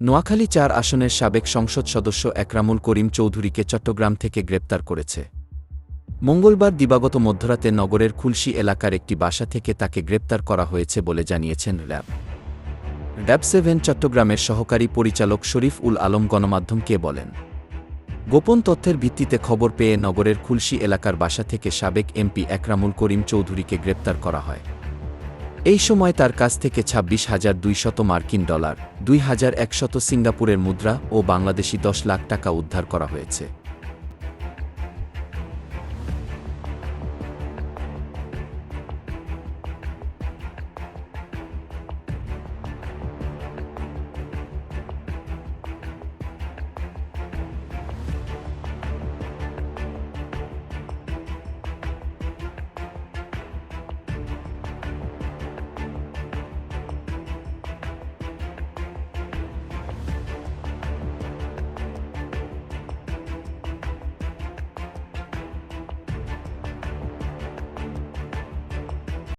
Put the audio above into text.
নোয়াখালী চার আসনের সাবেক সংসদ সদস্য একরামুল করিম চৌধুরীকে চট্টগ্রাম থেকে গ্রেপ্তার করেছে। মঙ্গলবার দিবাগত মধ্যরাতে নগরের খুলশি এলাকার একটি বাসা থেকে তাকে গ্রেপ্তার করা হয়েছে বলে জানিয়েছেন র্যাব। র্যাব সেভেন চট্টগ্রামের সহকারী পরিচালক শরীফ উল আলম গণমাধ্যমকে বলেন, গোপন তথ্যের ভিত্তিতে খবর পেয়ে নগরের খুলশি এলাকার বাসা থেকে সাবেক এমপি একরামুল করিম চৌধুরীকে গ্রেপ্তার করা হয়। এই সময় তার কাছ থেকে ছাব্বিশ হাজার দুইশত মার্কিন ডলার, দুই হাজার একশত সিঙ্গাপুরের মুদ্রা ও বাংলাদেশি দশ লাখ টাকা উদ্ধার করা হয়েছে।